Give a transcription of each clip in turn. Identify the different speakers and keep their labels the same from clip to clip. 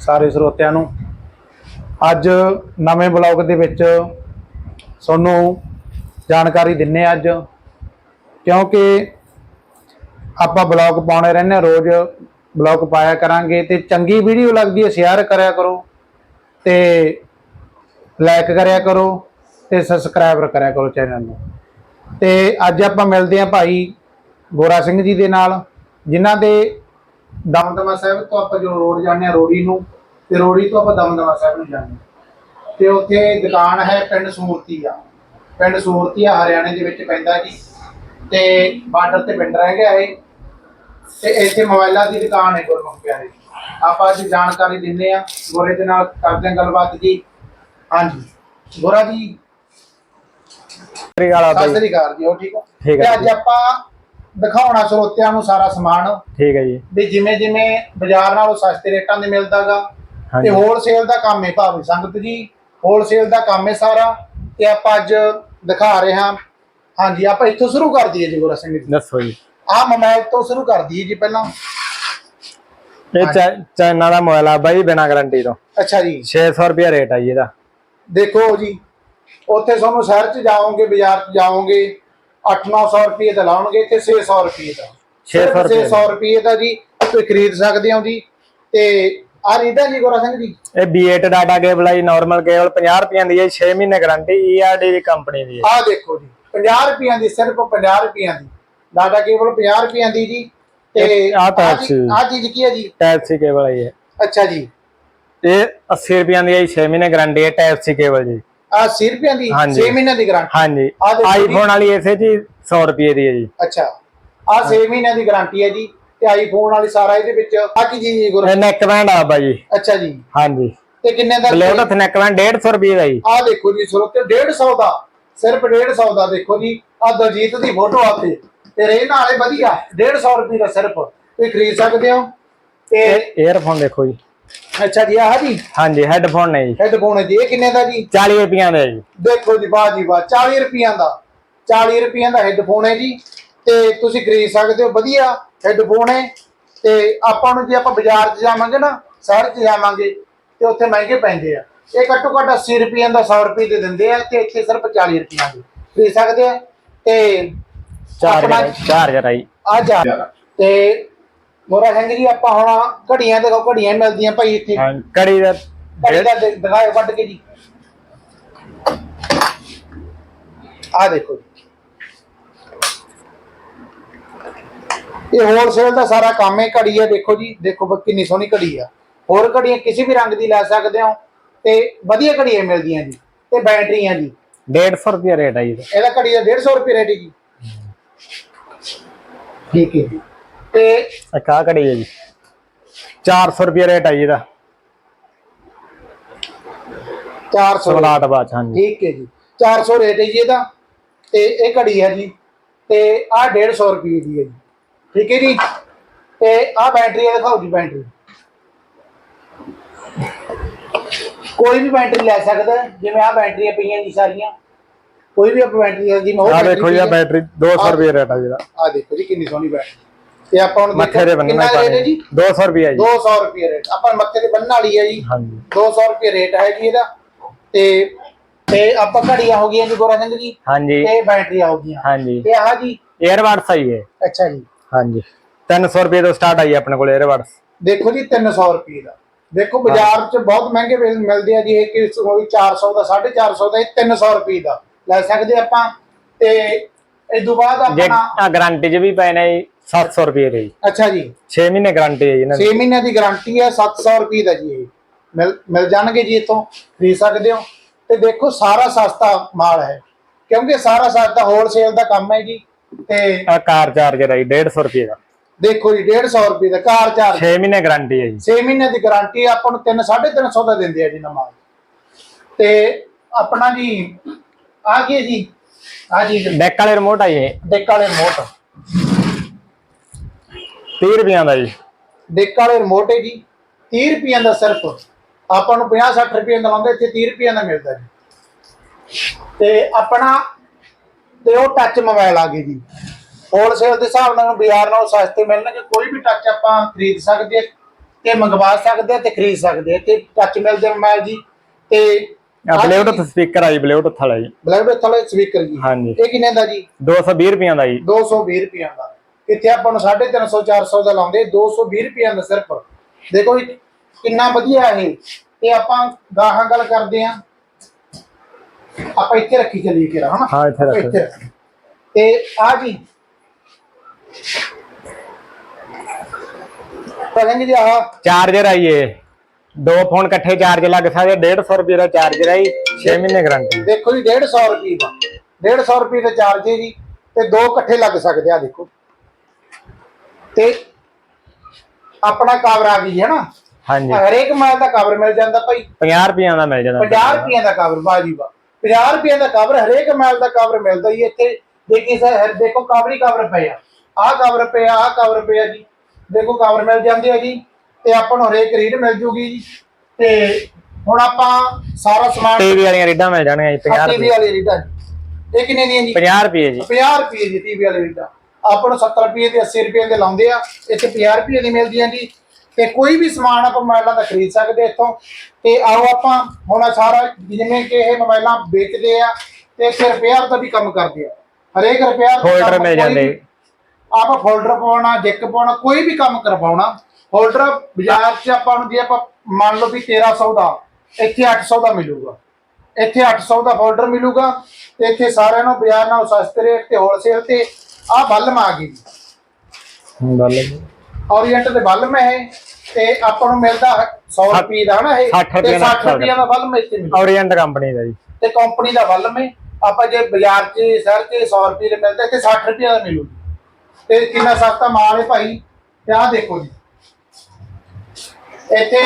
Speaker 1: ਸਾਰੇ ਸਰੋਤਿਆਂ ਨੂੰ। ਅੱਜ ਨਵੇਂ ਬਲੌਗ ਦੇ ਵਿੱਚ ਤੁਹਾਨੂੰ ਜਾਣਕਾਰੀ ਦਿੰਨੇ ਅੱਜ, ਕਿਉਂਕਿ ਆਪਾਂ ਬਲੌਗ ਪਾਉਣੇ ਰਹਿੰਦੇ ਹਾਂ ਰੋਜ਼ ਬਲੌਗ ਪਾਇਆ ਕਰਾਂਗੇ ਤੇ ਚੰਗੀ ਵੀਡੀਓ ਲੱਗਦੀ ਹੈ, ਸ਼ੇਅਰ ਕਰਿਆ ਕਰੋ ਤੇ ਲਾਈਕ ਕਰਿਆ ਕਰੋ ਤੇ ਸਬਸਕ੍ਰਾਈਬਰ ਕਰਿਆ ਕਰੋ ਚੈਨਲ ਨੂੰ। ਤੇ ਅੱਜ ਆਪਾਂ ਮਿਲਦੇ ਹਾਂ ਭਾਈ ਗੋਰਾ ਸਿੰਘ ਜੀ ਦੇ ਨਾਲ, ਜਿਨ੍ਹਾਂ ਦੇ ਦਮਦਮਾ ਸਾਹਿਬ ਤੋਂ ਆਪਾਂ ਜੋ ਰੋਡ ਜਾਂਦੇ ਆ ਰੋੜੀ ਨੂੰ ਤੇ ਰੋੜੀ ਤੋਂ ਆਪਾਂ ਦਮਦਮਾ ਸਾਹਿਬ ਨੂੰ ਜਾਂਦੇ ਹਾਂ। ਤੇ ਉੱਥੇ ਦੁਕਾਨ ਹੈ ਪਿੰਡ ਸੂਰਤੀ ਆ। ਪਿੰਡ ਸੂਰਤੀ ਆ ਹਰਿਆਣੇ ਦੇ ਵਿੱਚ ਪੈਂਦਾ ਜੀ। ਤੇ ਬਾਰਡਰ ਤੇ ਪਿੰਡ ਰਹਿ ਗਿਆ ਇਹ। ਤੇ ਇੱਥੇ ਮੋਬਾਈਲਾਂ ਦੀ ਦੁਕਾਨ ਹੈ ਗੁਰਮੁਖ ਪਿਆਰੇ ਆਪਾਂ ਅੱਜ ਜਾਣਕਾਰੀ ਦਿੰਦੇ ਆ ਗੋਰੇ ਦੇ ਨਾਲ ਕਰਦੇ ਹਾਂ ਗੱਲਬਾਤ ਜੀ। ਹਾਂਜੀ। ਗੋਰਾ ਜੀ। ਸਤਿ ਸ੍ਰੀ ਅਕਾਲ ਜੀ ਹੋ? ਠੀਕ ਹੋ ਤੇ ਅੱਜ। ਆਪਾਂ ਦਿਖਾਉਣਾ ਸਰੋਤਿਆਂ ਨੂੰ ਸਾਰਾ ਸਮਾਨ।
Speaker 2: ਠੀਕ ਹੈ ਜੀ।
Speaker 1: ਵੀ ਜਿਵੇਂ ਜਿਵੇਂ ਬਾਜ਼ਾਰ ਨਾਲੋਂ ਸਸਤੇ ਰੇਟਾਂ ਦੇ ਮਿਲਦਾਗਾ ਤੇ ਹੋਲਸੇਲ ਦਾ ਕੰਮ ਹੈ ਭਾਵੇਂ ਸੰਗਤ ਜੀ ਹੋਲਸੇਲ ਦਾ ਕੰਮ ਹੈ ਸਾਰਾ ਤੇ ਆਪਾਂ ਅੱਜ ਦਿਖਾ ਰਹੇ ਹਾਂ। ਹਾਂਜੀ ਆਪਾਂ ਇੱਥੋਂ ਸ਼ੁਰੂ ਕਰ ਦਈਏ ਜੀ ਗੋਰਾ ਸਿੰਘ ਜੀ।
Speaker 2: ਦੱਸੋ ਜੀ।
Speaker 1: ਆਹ ਮੋਬਾਈਲ ਤੋਂ ਸ਼ੁਰੂ ਕਰ ਦਈਏ ਜੀ ਪਹਿਲਾਂ।
Speaker 2: ਇਹ ਚਾਈਨਾ ਦਾ ਮੋਬਾਈਲ ਆ ਬਾਈ ਬਿਨਾ ਗਾਰੰਟੀ ਤੋਂ।
Speaker 1: ਅੱਛਾ ਜੀ।
Speaker 2: 600 ਰੁਪਏ ਰੇਟ ਆ ਜੀ ਇਹਦਾ।
Speaker 1: ਦੇਖੋ ਜੀ ਉੱਥੇ ਤੁਹਾਨੂੰ ਸ਼ਹਿਰ 'ਚ ਜਾਓਗੇ ਬਾਜ਼ਾਰ 'ਚ ਜਾਓਗੇ 8-900 ਰੁਪਏ ਦਾ ਲਾਉਣਗੇ ਤੇ 600 ਰੁਪਏ ਦਾ।
Speaker 2: 600 ਰੁਪਏ
Speaker 1: 600 ਰੁਪਏ ਦਾ ਜੀ ਤੁਸੀਂ ਖਰੀਦ ਸਕਦੇ ਹੋ ਜੀ। ਤੇ ਆ ਰੀਦਾ ਜੀ ਗੋਰਾ ਸਿੰਘ ਜੀ?
Speaker 2: ਇਹ B8 ਡਾਟਾ ਕੇਬਲ ਆ ਜੀ ਨਾਰਮਲ ਕੇਬਲ 50 ਰੁਪਏ ਦੀ ਹੈ 6 ਮਹੀਨੇ ਗਾਰੰਟੀ ERD ਦੀ ਕੰਪਨੀ ਦੀ ਹੈ
Speaker 1: ਆਹ ਦੇਖੋ ਜੀ 50 ਰੁਪਈਆਂ ਦੀ ਸਿਰਫ 50 ਰੁਪਈਆਂ ਦੀ। ਡਾਟਾ ਕੇਬਲ 50 ਰੁਪਈਆਂ ਦੀ ਜੀ ਤੇ
Speaker 2: ਆਹ
Speaker 1: ਚੀ-
Speaker 2: ਅੱਛੀ।
Speaker 1: ਆਹ ਚੀਜ਼ ਕੀ ਹੈ ਜੀ?
Speaker 2: ਟਾਈਪ ਸੀ ਕੇਬਲ ਆ ਜੀ ਇਹ।
Speaker 1: ਅੱਛਾ ਜੀ।
Speaker 2: ਇਹ 80 ਰੁਪਏ ਦੀ ਹੈ 6 ਮਹੀਨੇ ਗਾਰੰਟੀ ਹੈ ਟਾਈਪ ਸੀ ਕੇਬਲ ਜੀ।
Speaker 1: ਆਹ 80 ਰੁਪਈਆਂ ਦੀ?
Speaker 2: ਹਾਂਜੀ।
Speaker 1: 6 ਮਹੀਨਿਆਂ ਦੀ ਗਾਰੰਟੀ
Speaker 2: ਹਾਂਜੀ।
Speaker 1: ਆਹ ਦੇਖੋ ਜੀ।
Speaker 2: ਆਈਫੋਨ ਵਾਲੀ ਇਸੇ ਜੀ 100 ਰੁਪਏ ਦੀ ਹੈ ਜੀ।
Speaker 1: ਅੱਛਾ। ਆਹ 6 ਮਹੀਨਿਆਂ ਦੀ ਗਾਰੰਟੀ ਹੈ ਜੀ ਤੇ ਆਈਫੋਨ ਵਾਲੀ ਸਾਰਾ ਇਹਦੇ ਵਿੱਚ ਆਹ ਕੀ ਜੀ ਗੁਰ
Speaker 2: ਇਹ ਨੈਕ ਬੈਂਡ ਆ ਬਾਈ। ਜੀ
Speaker 1: ਅੱਛਾ ਜੀ।
Speaker 2: ਹਾਂਜੀ।
Speaker 1: ਤੇ ਕਿੰਨੇ ਦਾ
Speaker 2: ਬਲੂਟੁੱਥ ਨੈਕ ਬੈਂਡ 150 ਰੁਪਏ ਦਾ ਜੀ।
Speaker 1: ਆਹ ਦੇਖੋ ਜੀ ਸਰੋਤੇ 150 ਦਾ ਸਿਰਫ 150 ਦਾ ਦੇਖੋ ਜੀ। ਆਹ ਦਲਜੀਤ ਦੀ ਫੋਟੋ ਆ ਤੇ ਤੇ ਰੇ ਨਾਲੇ ਵਧੀਆ 150 ਰੁਪਏ ਦਾ ਸਿਰਫ। ਤੁਸੀਂ ਖਰੀਦ ਸਕਦੇ ਹੋ। ਤੇ
Speaker 2: ਇਹ 에ਅਰਫੋਨ ਦੇਖੋ ਜੀ।
Speaker 1: ਅੱਛਾ ਜੀ ਆਹ ਜੀ?
Speaker 2: ਹਾਂਜੀ ਹੈੱਡਫੋਨ ਨੇ ਜੀ।
Speaker 1: ਹੈਡਫੋਨ ਜੀ ਇਹ ਕਿੰਨੇ ਦਾ ਜੀ?
Speaker 2: 40 ਰੁਪਏ ਦਾ ਜੀ।
Speaker 1: ਦੇਖੋ ਜੀ ਵਾਹ ਜੀ ਵਾਹ 40 ਰੁਪਈਆਂ ਦਾ। 40 ਰੁਪਈਆਂ ਦਾ ਹੈਡਫੋਨ ਹੈ ਜੀ। ਤੇ ਤੁਸੀਂ ਖਰੀਦ ਸਕਦੇ ਹੋ ਵਧੀਆ ਹੈਡਫੋਨ ਹੈ। ਤੇ ਆਪਾਂ ਨੂੰ ਜੇ ਆਪਾਂ ਬਾਜ਼ਾਰ 'ਚ ਜਾਵਾਂਗੇ ਨਾ ਸ਼ਹਿਰ 'ਚ ਜਾਵਾਂਗੇ ਤੇ ਉੱਥੇ ਮਹਿੰਗੇ ਪੈਂਦੇ ਆ। ਇਹ ਘੱਟੋ ਘੱਟ 80 ਰੁਪਈਆਂ ਦਾ 100 ਰੁਪਏ ਦੇ ਦਿੰਦੇ ਆ ਤੇ ਇੱਥੇ ਸਿਰਫ 40 ਰੁਪਈਆਂ ਦੇ। ਖਰੀਦ ਸਕਦੇ ਆ ਤੇ ਆਪਣਾ-
Speaker 2: ਚਾਰਜਰ ਚਾਰਜਰ ਆਈ
Speaker 1: ਆ ਜਾ। ਤੇ ਮੋਰਾ ਸਿੰਘ ਜੀ ਆਪਾਂ ਹੁਣ ਘੜੀਆਂ ਦੇਖੋ ਘੜੀਆਂ ਹੀ ਮਿਲਦੀਆਂ ਭਾਈ ਇੱਥੇ।
Speaker 2: ਹਾਂ ਕੜੀ ਦਾ
Speaker 1: ਘੜੀ ਦਾ ਦਿ- ਦਿਖਾਓ ਵੱਢ ਕੇ ਜੀ। ਆ ਦੇਖੋ ਜੀ। ਇਹ ਹੋਲਸੇਲ ਦਾ ਸਾਰਾ ਕੰਮ ਹੈ ਘੜੀ ਹੈ ਦੇਖੋ ਜੀ ਦੇਖੋ ਬ- ਕਿੰਨੀ ਸੋਹਣੀ ਘੜੀ ਆ। ਹੋਰ ਘੜੀਆਂ ਕਿਸੇ ਵੀ ਰੰਗ ਦੀ ਲੈ ਸਕਦੇ ਹੋ ਤੇ ਵਧੀਆ ਘੜੀਆਂ ਮਿਲਦੀਆਂ ਜੀ ਤੇ ਬੈਟਰੀਆਂ ਜੀ।
Speaker 2: 150 ਰੁਪਏ ਰੇਟ ਆਈ ਇਹਦਾ।
Speaker 1: ਇਹਦਾ ਘੜੀ ਦਾ 150 ਰੁਪਏ ਰੇਟ ਹੈ ਜੀ। ਠੀਕ ਹੈ ਜੀ। ਤੇ
Speaker 2: ਇੱਕ ਆਹ ਘੜੀ ਹੈ ਜੀ। 400 ਰੁਪਏ ਰੇਟ ਆਈ ਇਹਦਾ।
Speaker 1: 400
Speaker 2: ਸਵਲਾਟ ਬਾਚ ਹਾਂਜੀ।
Speaker 1: ਠੀਕ ਹੈ ਜੀ। 400 ਰੇਟ ਹੈ ਜੀ ਇਹਦਾ। ਤੇ ਇਹ ਘੜੀ ਹੈ ਜੀ। ਤੇ ਆਹ 150 ਰੁਪਏ ਦੀ ਹੈ ਜੀ। ਠੀਕ ਹੈ ਜੀ। ਤੇ ਆਹ ਬੈਟਰੀ ਹੈ ਦਿਖਾਓ ਜੀ ਬੈਟਰੀ। ਕੋਈ ਵੀ ਬੈਟਰੀ ਲੈ ਸਕਦਾ ਜਿਵੇਂ ਆਹ ਬੈਟਰੀਆਂ ਪਈਆਂ ਜੀ ਸਾਰੀਆਂ। ਕੋਈ ਵੀ ਆਪਾਂ ਬੈਟਰੀ ਉਹ
Speaker 2: ਆਹ
Speaker 1: battery
Speaker 2: ਦੇਖੋ ਜੀ
Speaker 1: ਹੈ।
Speaker 2: ਬੈਟਰੀ 200 ਰੁਪਏ ਰੇਟ ਆ ਜਿਹਦਾ
Speaker 1: ਆਹ ਦੇਖੋ ਜੀ ਕਿੰਨੀ ਸੋਹਣੀ ਬੈਟਰੀ। ਤੇ ਆਪਾਂ ਹੁਣ
Speaker 2: ਮੱਥੇ ਦੇ ਬੰਨਣ
Speaker 1: ਜੀ?
Speaker 2: 200 ਰੁਪਏ ਜੀ।
Speaker 1: 200 ਰੁਪਏ ਰੇਟ। ਆਪਾਂ ਮੱਥੇ ਦੇ ਬੰਨਣ ਵਾਲੀ ਹੈ ਜੀ।
Speaker 2: ਹਾਂਜੀ।
Speaker 1: 200 ਰੁਪਏ ਰੇਟ ਹੈ ਜੀ ਇਹਦਾ। ਤੇ ਤੇ ਆਪਾਂ ਘੜੀਆਂ ਹੋ ਗਈਆਂ ਜੀ ਗੋਰਾ ਸਿੰਘ ਜੀ।
Speaker 2: ਹਾਂਜੀ।
Speaker 1: ਤੇ ਬੈਟਰੀਆਂ ਹੋ ਗਈਆਂ।
Speaker 2: ਹਾਂਜੀ।
Speaker 1: ਤੇ ਆਹ ਜੀ।
Speaker 2: 에ਅਰਬਡਸ ਆਈ ਹੈ
Speaker 1: ਅੱਛਾ ਜੀ।
Speaker 2: ਹਾਂਜੀ। 300 ਰੁਪਏ ਤੋਂ ਸਟਾਰਟ ਆਈ ਆਪਣੇ ਕੋਲ 에ਅਰਬਡਸ
Speaker 1: ਦੇਖੋ ਜੀ 300 ਰੁਪਏ ਦਾ। ਦੇਖੋ ਬਾਜ਼ਾਰ 'ਚ ਬਹੁਤ ਮਹਿੰਗੇ ਮਿਲ- ਮਿਲਦੇ ਆ ਜੀ। ਇਹ ਕਿ ਕੋਈ 400 ਦਾ 450 ਦਾ ਇਹ 300 ਰੁਪਏ ਦਾ। ਲੈ ਸਕਦੇ ਆਪਾਂ। ਤੇ ਇਸ ਤੋਂ ਬਾਅਦ ਆਪਣਾ
Speaker 2: ਗਾਰੰਟੀ 'ਚ ਵੀ ਨੇ ਜੀ। 700 ਰੁਪਏ ਦੇ ਜੀ।
Speaker 1: ਅੱਛਾ ਜੀ।
Speaker 2: 6 ਮਹੀਨੇ ਗਾਰੰਟੀ ਹੈ ਜੀ ਇਹਨਾਂ ਦੀ।
Speaker 1: 6 ਮਹੀਨਿਆਂ ਦੀ ਗਾਰੰਟੀ ਹੈ 700 ਰੁਪਏ ਦਾ ਜੀ ਇਹ। ਮਿਲ ਮਿਲ ਜਾਣਗੇ ਜੀ ਇੱਥੋਂ ਖਰੀਦ ਸਕਦੇ ਹੋ। ਤੇ ਦੇਖੋ ਸਾਰਾ ਸਸਤਾ ਮਾਲ ਹੈ। ਕਿਉਂਕਿ ਸਾਰਾ ਸਸਤਾ ਹੋਲਸੇਲ ਦਾ ਕੰਮ ਹੈ ਜੀ ਤੇ
Speaker 2: ਆ ਕਾਰ ਚਾਰਜਰ ਆਈ 150 ਰੁਪਏ ਦਾ।
Speaker 1: ਦੇਖੋ ਜੀ 150 ਰੁਪਏ ਦਾ ਕਾਰ ਚਾਰਜ
Speaker 2: 6 ਮਹੀਨੇ ਗਾਰੰਟੀ ਹੈ ਜੀ।
Speaker 1: 6 ਮਹੀਨੇ ਦੀ ਗਾਰੰਟੀ ਆਪਾਂ ਨੂੰ 3 350 ਦਾ ਦਿੰਦੇ ਆ ਜੀ ਨਮਾਜ਼ ਤੇ ਆਪਣਾ ਜੀ ਆ ਕੀ ਹੈ ਜੀ? ਆ ਜੀ
Speaker 2: ਡੈਕ ਵਾਲੇ ਰਿਮੋਟ ਆਈ ਹੈ
Speaker 1: ਡਿੱਕ ਵਾਲੇ ਰਿਮੋਟ
Speaker 2: 30 ਰੁਪਈਆਂ ਦਾ ਜੀ।
Speaker 1: ਡਿੱਕ ਵਾਲੇ ਰਿਮੋਟ ਹੈ ਜੀ 30 ਰੁਪਈਆਂ ਦਾ ਸਿਰਫ। ਆਪਾਂ ਨੂੰ 50 60 ਰੁਪਏ ਦਾ ਲਾਉਂਦੇ ਇੱਥੇ 30 ਰੁਪਈਆਂ ਦਾ ਮਿਲਦਾ ਜੀ। ਤੇ ਆਪਣਾ ਤੇ ਉਹ ਟੱਚ ਮੋਬਾਈਲ ਆ ਗਏ ਜੀ। ਹੋਲਸੇਲ ਦੇ ਹਿਸਾਬ ਨਾਲ ਬਾਜ਼ਾਰ ਨਾਲੋਂ ਸਸਤੇ ਮਿਲਣਗੇ ਕੋਈ ਵੀ ਟੱਚ ਆਪਾਂ ਖਰੀਦ ਸਕਦੇ ਤੇ ਮੰਗਵਾ ਸਕਦੇ ਆ ਤੇ ਖਰੀਦ ਸਕਦੇ ਆ। ਤੇ ਟੱਚ ਮਿਲਦੇ ਮੋਬਾਈਲ ਜੀ। ਤੇ
Speaker 2: ਬਲੂਟੁੱਥ ਸਪੀਕਰ ਆ ਜੀ ਬਲੂਟੁੱਥ ਵਾਲਾ ਜੀ।
Speaker 1: ਥਲੇ ਸਪੀਕਰ ਜੀ।
Speaker 2: ਹਾਂਜੀ।
Speaker 1: ਇਹ ਕਿੰਨੇ ਦਾ ਜੀ?
Speaker 2: 220 ਰੁਪਈਆਂ ਦਾ ਜੀ।
Speaker 1: 220 ਰੁਪਈਆ ਦਾ। ਇੱਥੇ ਆਪਾਂ ਨੂੰ 350 400 ਦਾ ਲਾਉਂਦੇ 220 ਰੁਪਈਆ ਦਾ ਸਿਰਫ। ਦੇਖੋ ਜੀ ਕਿੰਨਾ ਵਧੀਆ ਇਹ। ਤੇ ਆਪਾਂ ਗਾਹਾਂ ਗੱਲ ਕਰਦੇ ਆ ਆਪਾਂ ਇੱਥੇ ਰੱਖੀ ਚੱਲੀਏ ਕਿਰਾ ਹਨਾ?
Speaker 2: ਹਾਂ ਇੱਥੇ ਰੱਖੋ।
Speaker 1: ਤੇ ਆ ਜੀ। ਕਹਿੰਗੇ ਜੀ ਆਹ
Speaker 2: ਚਾਰਜਰ ਆਈ ਇਹ। ਦੋ ਫੋਨ ਇਕੱਠੇ ਚਾਰਜ ਲੱਗ ਸਕਦੇ 150 ਰੁਪਏ ਦਾ ਚਾਰਜਰ ਆਈ 6 ਮਹੀਨੇ ਗਾਰੰਟੀ।
Speaker 1: ਦੇਖੋ ਜੀ 150 ਰੁਪਏ ਦਾ। 150 ਰੁਪਏ ਦਾ ਚਾਰਜ ਹੈ ਜੀ ਤੇ ਦੋ ਇਕੱਠੇ ਲੱਗ ਸਕਦੇ ਆ ਦੇਖੋ। ਤੇ ਆਪਣਾ ਕਵਰ ਆ ਗਈ ਹੈ ਨਾ?
Speaker 2: ਹਾਂਜੀ।
Speaker 1: ਹਰੇਕ ਮਾਲ ਦਾ ਕਵਰ ਮਿਲ ਜਾਂਦਾ ਭਾਈ।
Speaker 2: 50 ਰੁਪਈਆਂ ਦਾ ਮਿਲ ਜਾਂਦਾ।
Speaker 1: 50 ਰੁਪਏ ਦਾ ਕਵਰ ਬਾਜੀ ਬਾ 50 ਰੁਪਏ ਦਾ ਕਵਰ ਹਰੇਕ ਮਾਲ ਦਾ ਕਵਰ ਮਿਲਦਾ ਹੀ ਇੱਥੇ। ਦੇਖੀ ਸਰ ਹਰ ਦੇਖੋ ਕਵਰ ਹੀ ਕਵਰ ਪਏ ਆ। ਕਵਰ ਪਿਆ ਆਹ ਕਵਰ ਪਿਆ ਜੀ। ਦੇਖੋ ਕਵਰ ਮਿਲ ਜਾਂਦੇ ਆ ਜੀ। ਤੇ ਆਪਾਂ ਨੂੰ ਹਰੇਕ ਰੀਡ ਮਿਲ ਜੂਗੀ ਜੀ। ਤੇ ਹੁਣ ਆਪਾਂ ਸਾਰਾ ਸਮਾਨ
Speaker 2: ਟੀਵੀ ਵਾਲੀਆਂ ਰੀਡਾਂ ਮਿਲ ਜਾਣਗੀਆਂ ਜੀ 50
Speaker 1: ਟੀਵੀ
Speaker 2: ਰੁਪਏ
Speaker 1: ਵਾਲੀ ਰੀਡਾਂ ਇਹ ਕਿੰਨੇ ਦੀਆਂ ਜੀ?
Speaker 2: 50 ਰੁਪਏ ਜੀ।
Speaker 1: 50 ਰੁਪਏ ਦੀ ਟੀਵੀ ਵਾਲੀ ਰੀਡਾਂ। ਆਪਾਂ ਨੂੰ 70 ਰੁਪਏ ਤੇ 80 ਰੁਪਏ ਦੇ ਲਾਉਂਦੇ ਆ ਇੱਥੇ 50 ਰੁਪਏ ਦੀ ਮਿਲਦੀਆਂ ਜੀ। ਤੇ ਕੋਈ ਵੀ ਸਮਾਨ ਆਪਾਂ ਮੋਬਾਈਲਾਂ ਦਾ ਖਰੀਦ ਸਕਦੇ ਇੱਥੋਂ। ਤੇ ਆਓ ਆਪਾਂ ਹੁਣ ਸਾਰਾ ਜਿਵੇਂ ਕਿ ਇਹ ਮੋਬਾਈਲਾਂ ਵੇਚਦੇ ਆ ਤੇ ਇੱਥੇ ਰਿਪੇਅਰ ਦਾ ਵੀ ਕੰਮ ਕਰਦੇ ਆ। ਹਰੇਕ ਰਿਪੇਅਰ
Speaker 2: Folder ਮਿਲ ਜਾਂਦੇ।
Speaker 1: ਆਪਾਂ ਫੋਲਡਰ ਪਾਉਣਾ ਜੈਕ ਪਾਉਣਾ ਕੋਈ ਵੀ ਕੰਮ ਕਰਵਾਉਣਾ। ਫੋਲਡਰ ਬਾਜ਼ਾਰ 'ਚ ਆਪਾਂ ਨੂੰ ਜੇ ਆਪਾਂ ਮੰਨ ਲਓ ਵੀ 1300 ਦਾ ਇੱਥੇ 800 ਦਾ ਮਿਲੂਗਾ। ਇੱਥੇ 800 ਦਾ ਫੋਲਡਰ ਮਿਲੂਗਾ ਤੇ ਇੱਥੇ ਸਾਰਿਆਂ ਨੂੰ ਬਾਜ਼ਾਰ ਨਾਲੋਂ ਸਸਤੇ ਰੇਟ ਤੇ ਹੋਲਸੇਲ ਤੇ ਆਹ ਬੱਲਮ ਆ ਗਈ ਓਰੀਐਂਟ ਦੇ ਬੱਲਮ। ਹੈ ਤੇ ਆਪਾਂ ਨੂੰ ਮਿਲਦਾ 100 ਰੁਪਏ ਦਾ ਨਾ ਇਹ
Speaker 2: 60
Speaker 1: ਤੇ
Speaker 2: ਰੁਪਏ ਦਾ
Speaker 1: 60 ਰੁਪਏ ਦਾ ਬੱਲਮ ਇੱਥੇ ਮਿਲਦਾ।
Speaker 2: ਓਰੀਐਂਟ ਕੰਪਨੀ ਦਾ ਜੀ।
Speaker 1: ਤੇ ਕੰਪਨੀ ਦਾ ਬੱਲਮ ਹੈ ਆਪਾਂ ਜੇ ਬਾਜ਼ਾਰ 'ਚ ਸ਼ਹਿਰ 'ਚ 100 ਰੁਪਏ ਦੇ ਮਿਲਦਾ ਇੱਥੇ 60 ਰੁਪਏ ਦਾ ਮਿਲੂ ਤੇ ਕਿੰਨਾ ਸਸਤਾ ਮਾਲ ਹੈ ਭਾਈ ਤੇ ਆਹ ਦੇਖੋ ਜੀ। ਇੱਥੇ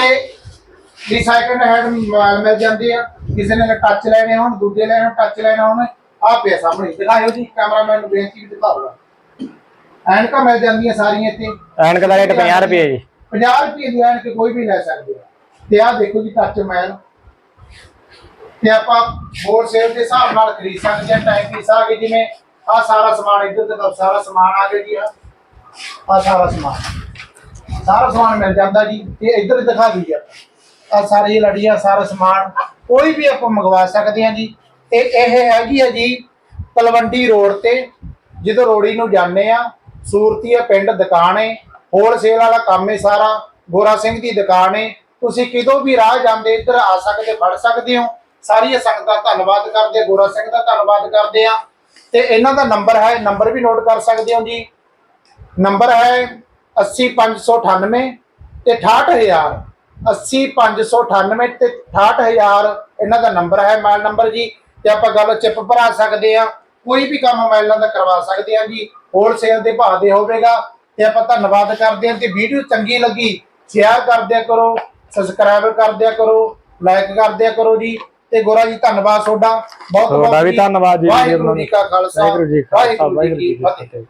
Speaker 1: ਰੀਸਾਈਕਲਡ ਹੈਂਡ ਮਾਲ ਜਾਂਦੇ ਆ ਕਿਸੇ ਨੇ ਟੱਚ ਲੈਣੇ ਹੋਣ ਦੂਜੇ ਲੈਣੇ ਟੱਚ ਲੈਣਾ ਹੋਣ ਪਿਆ ਸਾਹਮਣੇ ਦਿਖਾਇਓ ਜੀ ਕੈਮਰਾਮੈਨ ਨੂੰ ਬੇਨਤੀ ਵੀ ਦਿਖਾਓ ਐਨਕਾਂ ਮਿਲ ਜਾਂਦੀਆਂ ਸਾਰੀਆਂ ਇੱਥੇ।
Speaker 2: ਐਨਕ ਦਾ ਰੇਟ 50 ਰੁਪਏ ਜੀ।
Speaker 1: 50 ਰੁਪਏ ਦੀ ਐਨਕ ਕੋਈ ਵੀ ਲੈ ਸਕਦੇ ਆ। ਤੇ ਆਹ ਦੇਖੋ ਜੀ ਟੱਚ ਮੈਨ ਤੇ ਆਪਾਂ ਹੋਲਸੇਲ ਦੇ ਹਿਸਾਬ ਨਾਲ ਖਰੀਦ ਸਕਦੇ ਆ ਟਾਈਮ ਪੀਸ ਆ ਗਏ ਜਿਵੇਂ ਆਹ ਸਾਰਾ ਸਮਾਨ ਇੱਧਰ ਤੇ ਸਾਰਾ ਸਮਾਨ ਆ ਗਿਆ ਜੀ ਆ ਆਹ ਸਾਰਾ ਸਮਾਨ। ਸਾਰਾ ਸਮਾਨ ਮਿਲ ਜਾਂਦਾ ਜੀ। ਤੇ ਇੱਧਰ ਦਿਖਾ ਦਈਏ ਆਹ ਸਾਰੀ ਲੜੀਆਂ ਸਾਰਾ ਸਮਾਨ। ਕੋਈ ਵੀ ਆਪਾਂ ਮੰਗਵਾ ਸਕਦੇ ਆ ਜੀ। ਤੇ ਇਹ ਹੈਗੀ ਆ ਜੀ ਤਲਵੰਡੀ ਰੋਡ ਤੇ ਜਦੋਂ ਰੋੜੀ ਨੂੰ ਜਾਂਦੇ ਆ। ਸੂਰਤੀਆ ਪਿੰਡ ਦੁਕਾਨ ਏ। ਹੋਲਸੇਲ ਵਾਲਾ ਕੰਮ ਏ ਸਾਰਾ। ਗੋਰਾ ਸਿੰਘ ਦੀ ਦੁਕਾਨ ਏ। ਤੁਸੀਂ ਕਿਤੋਂ ਵੀ ਰਾਹ ਜਾਂਦੇ, ਇੱਧਰ ਆ ਸਕਦੇ, ਫੜ ਸਕਦੇ ਹੋ। ਸਾਰੀਆਂ ਸੰਗਤਾਂ ਧੰਨਵਾਦ ਕਰਦੇ, ਗੋਰਾ ਸਿੰਘ ਦਾ ਧੰਨਵਾਦ ਕਰਦੇ ਆ। ਤੇ ਇਹਨਾਂ ਦਾ ਨੰਬਰ ਹੈ, ਨੰਬਰ ਵੀ ਨੋਟ ਕਰ ਸਕਦੇ ਹੋ ਜੀ। ਨੰਬਰ ਹੈ 80598 ਤੇ 68000 80598 ਤੇ 68000 ਇਹਨਾਂ ਦਾ ਨੰਬਰ ਹੈ। ਮਾਲ ਨੰਬਰ ਜੀ ਤੇ ਆਪਾਂ ਗੱਲ ਚਿਪ ਭਰਾ ਸਕਦੇ ਆ ਕੋਈ ਵੀ ਕੰਮ ਮੋਬਾਈਲਾਂ ਦਾ ਕਰਵਾ ਸਕਦੇ ਆ ਜੀ। ਹੋਲਸੇਲ ਦੇ ਭਾਅ ਦੇ ਹੋਵੇਗਾ ਤੇ ਆਪਾਂ ਧੰਨਵਾਦ ਕਰਦੇ ਆ ਤੇ ਵੀਡੀਓ ਚੰਗੀ ਲੱਗੀ ਸ਼ੇਅਰ ਕਰ ਦਿਆ ਕਰੋ ਸਬਸਕ੍ਰਾਈਬ ਕਰ ਦਿਆ ਕਰੋ ਲਾਈਕ ਕਰ ਦਿਆ ਕਰੋ ਜੀ। ਤੇ ਗੋਰਾ ਜੀ ਧੰਨਵਾਦ ਤੁਹਾਡਾ। ਬਹੁਤ ਬਹੁਤ
Speaker 2: ਤੁਹਾਡਾ ਵੀ। ਧੰਨਵਾਦ ਜੀ,
Speaker 1: ਵਾਹਿਗੁਰੂ ਜੀ ਕਾ ਖਾਲਸਾ
Speaker 2: ਵਾਹਿਗੁਰੂ ਜੀ ਕਾ ਫਤਿਹ।